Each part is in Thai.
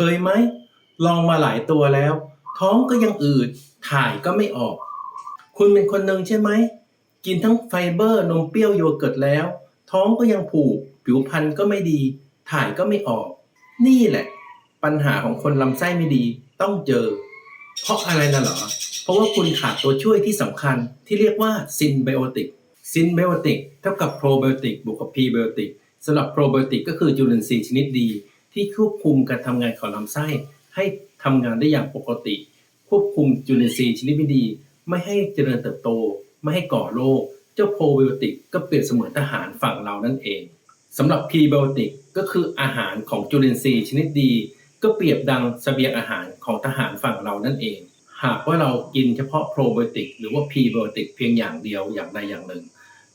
เคยไหมลองมาหลายตัวแล้ว ท้องก็ยังอืดถ่ายก็ไม่ออก คุณเป็นคนหนึ่งใช่ไหมกินทั้งไฟเบอร์นมเปรี้ยวโยเกิร์ตแล้ว ท้องก็ยังผูก ผิวพรรณก็ไม่ดี ถ่ายก็ไม่ออก นี่แหละ ปัญหาของคนลำไส้ไม่ดีต้องเจอ เพราะอะไรน่ะเหรอ เพราะว่าคุณขาดตัวช่วยที่สำคัญที่เรียกว่าซินไบโอติกซินไบโอติกเท่ากับโปรไบโอติกบวกกับพรีไบโอติกสำหรับโปรไบโอติกก็คือจุลินทรีย์ชนิดดี ที่ควบคุมการทำงานของลำไส้ ให้ทำงานได้อย่างปกติ ควบคุมจุลินทรีย์ชนิดไม่ดี ไม่ให้เจริญเติบโต ไม่ให้ก่อโรคเจ้าโปรไบโอติกก็เปรียบเสมือนทหารฝั่งเรานั่นเองสำหรับพรีไบโอติกก็คืออาหารของจุลินทรีย์ชนิดดี ก็เปรียบดังเสบียงอาหารของทหารฝั่งเรานั่นเอง หากว่าเรากินเฉพาะโปรไบโอติกหรือว่าพรีไบโอติกเพียงอย่างเดียวอย่างใดอย่างหนึ่ง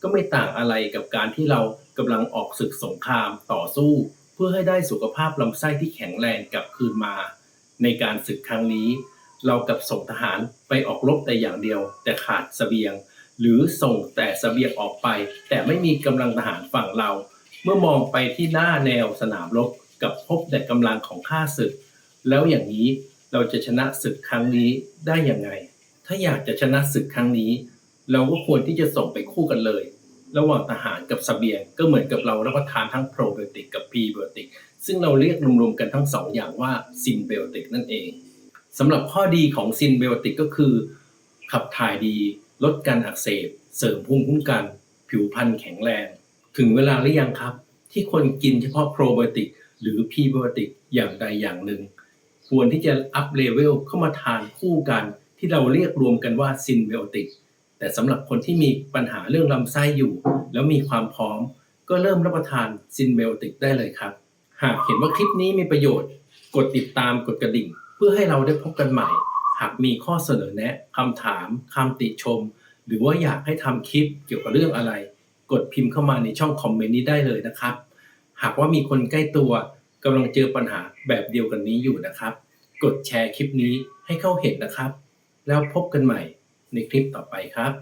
ก็ไม่ต่างอะไรกับการที่เรากำลังออกศึกสงครามต่อสู้ เพื่อให้ได้สุขภาพลำไส้ที่แข็งแรงกลับคืนมา ในการศึกครั้งนี้ เรากับส่งทหารไปออกรบแต่อย่างเดียว แต่ขาดเสบียง หรือส่งแต่เสบียงออกไป แต่ไม่มีกำลังทหารฝั่งเรา เมื่อมองไปที่หน้าแนวสนามรบกับพบแต่กำลังของข้าศึก แล้วอย่างนี้เราจะชนะศึกครั้งนี้ได้อย่างไง ถ้าอยากจะชนะศึกครั้งนี้ เราก็ควรที่จะส่งไปคู่กันเลย ระหว่างทหารกับสเสบียง ก็เหมือนกับเรารับประทานทั้งโปรไบโอติกกับพรีไบโอติกซึ่งเราเรียกรวมๆกันทั้งสองอย่างว่าซินไบโอติกนั่นเองสำหรับข้อดีของซินไบโอติกก็คือ ขับถ่ายดี ลดการอักเสบ เสริมภูมิคุ้มกัน ผิวพรรณแข็งแรง ถึงเวลาหรือยังครับ ที่คนกินเฉพาะโปรไบโอติกหรือพรีไบโอติกอย่างใดอย่างหนึ่ง ควรที่จะอัพเลเวลเข้ามาทานคู่กัน ที่เราเรียกรวมกันว่าซินไบโอติก แต่สำหรับคนที่มีปัญหาเรื่องลำไส้อยู่ แล้วมีความพร้อม ก็เริ่มรับประทานซินไบโอติกได้เลยครับ หากเห็นว่าคลิปนี้มีประโยชน์ กดติดตามกดกระดิ่ง เพื่อให้เราได้พบกันใหม่ หากมีข้อเสนอแนะคำถามคำติชม หรือว่าอยากให้ทำคลิปเกี่ยวกับเรื่องอะไร กดพิมพ์เข้ามาในช่องคอมเมนต์นี้ได้เลยนะครับ หากว่ามีคนใกล้ตัวกำลังเจอปัญหาแบบเดียวกันนี้อยู่นะครับ กดแชร์คลิปนี้ให้เขาเห็นนะครับ แล้วพบกันใหม่ ในคลิปต่อไปครับ